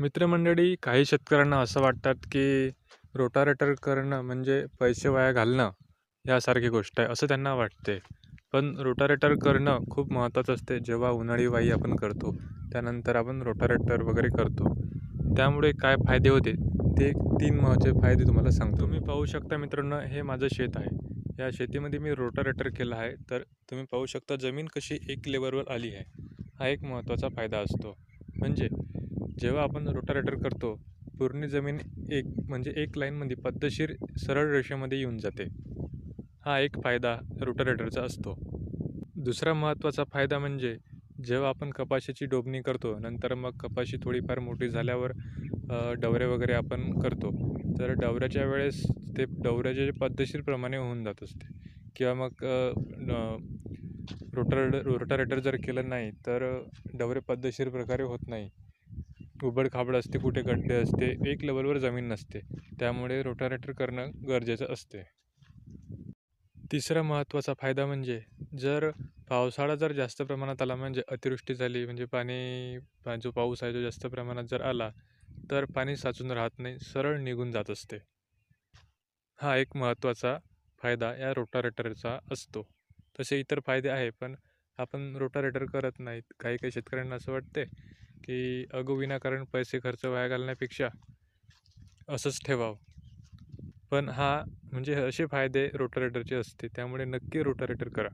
मित्रमंडळी काही शेतकऱ्यांना असं वाटतात की रोटारेटर करणं म्हणजे पैसे वाया घालणं यासारखी गोष्ट आहे असं त्यांना वाटते. पण रोटारेटर करणं खूप महत्त्वाचं असते जेव्हा उन्हाळी वाई आपण करतो त्यानंतर आपण रोटारेटर वगैरे करतो. त्यामुळे काय फायदे होते? ते तीन महत्त्वाचे फायदे तुम्हाला सांगतो. तुम्ही पाहू शकता मित्रांनो हे माझं शेत आहे. या शेतीमध्ये मी रोटारेटर केलं आहे तर तुम्ही पाहू शकता जमीन कशी एक लेवलवर आली आहे. हा एक महत्त्वाचा फायदा असतो. म्हणजे जेव्हा आपण रोटारेटर करतो पूर्ण जमीन एक म्हणजे एक लाईनमध्ये पद्धतशीर सरळ रेषेमध्ये येऊन जाते. हा एक फायदा रोटारेटरचा असतो. दुसरा महत्त्वाचा फायदा म्हणजे जेव्हा आपण कपाशीची डोबणी करतो नंतर मग कपाशी थोडीफार मोठी झाल्यावर डवरे वगैरे आपण करतो. तर डवऱ्याच्या वेळेस ते डवऱ्याचे पद्धतशीरप्रमाणे होऊन जात असते. किंवा मग रोटर न- रोटारेटर जर केलं नाही तर डवरे पद्धतशीर प्रकारे होत नाही. उबड खाबड असते कुठे गड्डे असते एक लेवलवर जमीन नसते. त्यामुळे रोटारेटर करणं गरजेचं असते. तिसरा महत्त्वाचा फायदा म्हणजे जर पावसाळा जर जास्त प्रमाणात आला म्हणजे अतिवृष्टी झाली म्हणजे पाणी जो पाऊस आहे जो जास्त प्रमाणात जर आला तर पाणी साचून राहत नाही सरळ निघून जात असते. हा एक महत्त्वाचा फायदा या रोटारेटरचा असतो. तसे इतर फायदे आहे पण आपण रोटारेटर करत नाहीत. काही काही शेतकऱ्यांना असं वाटते की अगो विनाकारण पैसे खर्च वाया घालण्यापेक्षा असंच ठेवावं. पण हा म्हणजे असे फायदे रोटारेटरचे असते त्यामुळे नक्की रोटारेटर करा.